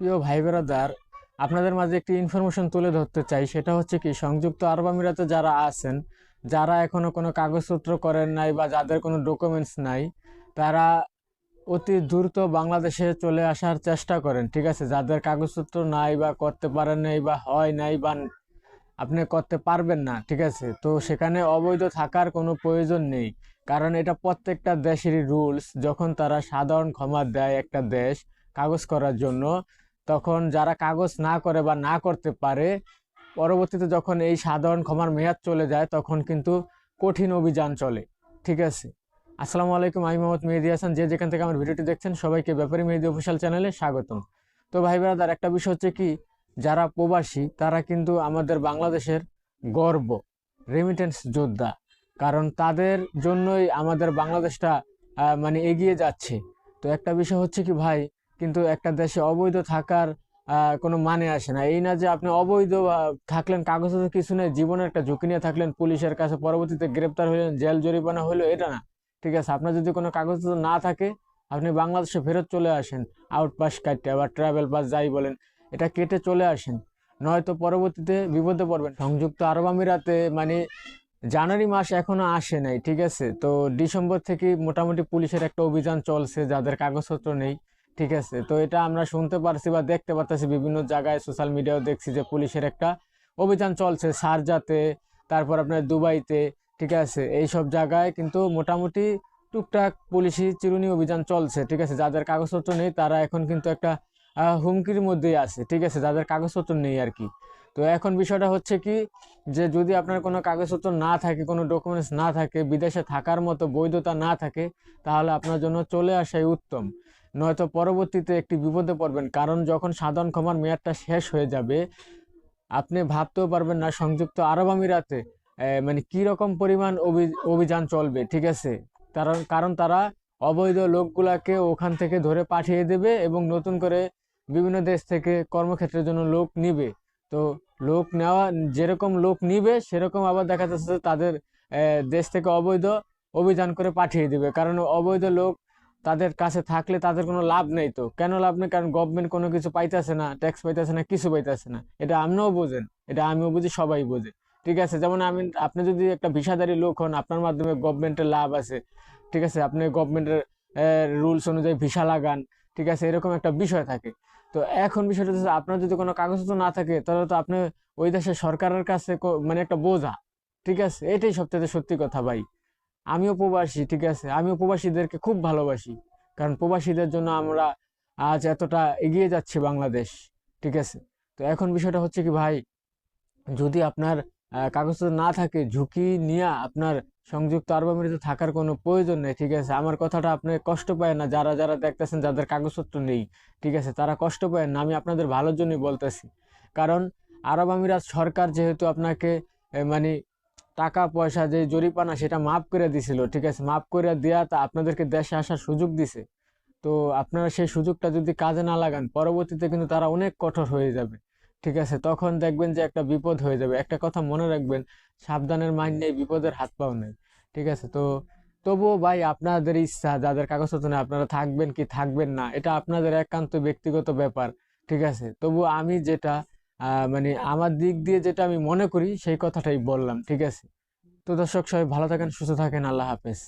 প্রিয় ভাই ব্রাদার, আপনাদের মাঝে একটি ইনফরমেশন তুলে ধরতে চাই। সেটা হচ্ছে কি, সংযুক্ত আরব আমিরাতে যারা আছেন, যারা এখনও কোনো কাগজপত্র করেন নাই বা যাদের কোনো ডকুমেন্টস নাই, তারা অতি দ্রুত বাংলাদেশে চলে আসার চেষ্টা করেন, ঠিক আছে? যাদের কাগজপত্র নাই বা করতে পারেন নাই বা হয় নাই বা আপনি করতে পারবেন না, ঠিক আছে? তো সেখানে অবৈধ থাকার কোনো প্রয়োজন নেই, কারণ এটা প্রত্যেকটা দেশেরই রুলস যখন তারা সাধারণ ক্ষমা দেয় একটা দেশ কাগজ করার জন্য তখন যারা কাগজ না করে বা না করতে পারে, পরবর্তীতে যখন এই সাধারণ ক্ষমার মেয়াদ চলে যায়, তখন কিন্তু কঠিন অভিযান চলে। ঠিক আছে? আসসালামু আলাইকুম, আমি মোহাম্মদ মেহেদি হাসান। যে যেখান থেকে আমার ভিডিওটি দেখছেন, সবাইকে ব্যাপারী মেহেদি অফিসিয়াল চ্যানেলে স্বাগতম। তো ভাই ব্রাদার একটা বিষয় হচ্ছে কি, যারা প্রবাসী, তারা কিন্তু আমাদের বাংলাদেশের গর্ব রেমিটেন্স যোদ্ধা। কারণ তাদের জন্যই আমাদের বাংলাদেশটা মানে এগিয়ে যাচ্ছে। তো একটা বিষয় হচ্ছে কি ভাই কিন্তু একটা দেশে অবৈধ থাকার কোনো মানে আসে না। এই না যে আপনি অবৈধ থাকলেন কাগজপত্র কিছু নেই জীবনের একটা ঝুঁকি নিয়ে থাকলেন, পুলিশের কাছে পরবর্তীতে গ্রেপ্তার হলেন, জেল জরিমানা হলো, এটা না। ঠিক আছে, আপনার যদি কোনো কাগজপত্র না থাকে, আপনি বাংলাদেশে ফেরত চলে আসেন, আউট পাস কাটতে বা ট্রাভেল পাস যাই বলেন, এটা কেটে চলে আসেন। নয়তো পরবর্তীতে বিপদে পড়বেন। সংযুক্ত আরব আমিরাতে মানে জানুয়ারি মাস এখনও আসে নাই, ঠিক আছে? তো ডিসেম্বর থেকে মোটামুটি পুলিশের একটা অভিযান চলছে, যাদের কাগজপত্র নেই। ঠিক আছে, তো এটা আমরা শুনতে পারছি বা দেখতে পারতেছি, বিভিন্ন জায়গায় সোশ্যাল মিডিয়াও দেখছি যে পুলিশের একটা অভিযান চলছে শারজাতে তারপর আপনার দুবাইতে, ঠিক আছে এই সব জায়গায় কিন্তু মোটামুটি টুকটাক পুলিশি চিরুনি অভিযান চলছে, ঠিক আছে, যাদের কাগজপত্র নেই তারা এখন কিন্তু একটা হুমকির মধ্যেই আছে, ঠিক আছে, যাদের কাগজপত্র নেই আর কি। তো এখন বিষয়টা হচ্ছে কি যে যদি আপনার কোনো কাগজপত্র না থাকে, কোনো ডকুমেন্টস না থাকে, বিদেশে থাকার মতো বৈধতা না থাকে, তাহলে আপনার জন্য চলে আসাই উত্তম। নয়তো পরবর্তীতে একটি বিপদে পড়বেন, কারণ যখন সাধারণ ক্ষমার মেয়াদটা শেষ হয়ে যাবে, আপনি ভাবতেও পারবেন না সংযুক্ত আরব আমিরাতে মানে কি রকম পরিমাণ অভি- অভিযান চলবে, ঠিক আছে? কারণ কারণ তারা অবৈধ লোকগুলাকে ওখান থেকে ধরে পাঠিয়ে দেবে এবং নতুন করে বিভিন্ন দেশ থেকে কর্মক্ষেত্রের জন্য লোক নিবে। তো লোক নেওয়া, যেরকম লোক নিবে, সেরকম আবার দেখা যাচ্ছে তাদের দেশ থেকে অবৈধ অভিযান করে পাঠিয়ে দেবে। কারণ অবৈধ লোক তাদের কাছে থাকলে তাদের কোনো লাভ নেই তো। কেন লাভ নেই? কারণ গভর্নমেন্ট কোনো কিছু পাইতেছে না ট্যাক্স পাইতেছে না, কিছু পাইতেছে না। এটা আপনিও বোঝেন, এটা আমিও বুঝি, সবাই বোঝে। ঠিক আছে, যেমন আমি, আপনি যদি একটা ভিসাধারী লোক হন, আপনার মাধ্যমে গভর্নমেন্টের লাভ আছে। ঠিক আছে, আপনি গভর্নমেন্টের রুলস অনুযায়ী ভিসা লাগান। ঠিক আছে, এরকম একটা বিষয় থাকে। তো এখন বিষয়টা হচ্ছে, আপনার যদি কোনো কাগজপত্র না থাকে, তাহলে তো আপনি ওই দেশের সরকারের কাছে মানে একটা বোঝা। ঠিক আছে, এটাই সবচেয়ে সত্যি কথা ভাই। আমিও প্রবাসী, ঠিক আছে? আমিও প্রবাসীদেরকে খুব ভালোবাসি। কারণ প্রবাসীদের জন্য আমরা আজ এতটা এগিয়ে যাচ্ছি বাংলাদেশ, ঠিক আছে? তো এখন বিষয়টা হচ্ছে কি, ভাই, যদি আপনার কাগজপত্র না থাকে, ঝুঁকি নিয়ে আপনার সংযুক্ত আরব আমিরাতে থাকার কোনো প্রয়োজন নেই, ঠিক আছে? আমার কথাটা আপনি কষ্ট পায় না, যারা যারা দেখতেছেন যাদের কাগজপত্র নেই, ঠিক আছে? তারা কষ্ট পায় না, আমি আপনাদের ভালোর জন্যই বলতেছি। কারণ আরব আমিরাত সরকার যেহেতু আপনাকে মানে টাকা পয়সা যে জরিপানা সেটা মাফ করে দিছিল, ঠিক আছে? মাফ করে দেওয়া তা আপনাদেরকে দেশে আসার সুযোগ দিছে। তো আপনারা সেই সুযোগটা যদি কাজে না লাগান, পরবর্তীতে কিন্তু তারা অনেক কঠোর হয়ে যাবে, ঠিক আছে? তখন দেখবেন যে একটা বিপদ হয়ে যাবে। একটা কথা মনে রাখবেন, সাবধানের মাইন নেই, বিপদের হাত পাও নেই, ঠিক আছে? তো তবুও ভাই আপনাদের ইচ্ছা, যাদের কাগজপত্র নেই, আপনারা থাকবেন কি থাকবেন না, এটা আপনাদের একান্ত ব্যক্তিগত ব্যাপার, ঠিক আছে? তবু আমি যেটা মানে আমার দিক দিয়ে যেটা আমি মনে করি, সেই কথাটাই বললাম, ঠিক আছে? তো দর্শক সবাই ভালো থাকেন, সুস্থ থাকেন, আল্লাহ হাফেজ।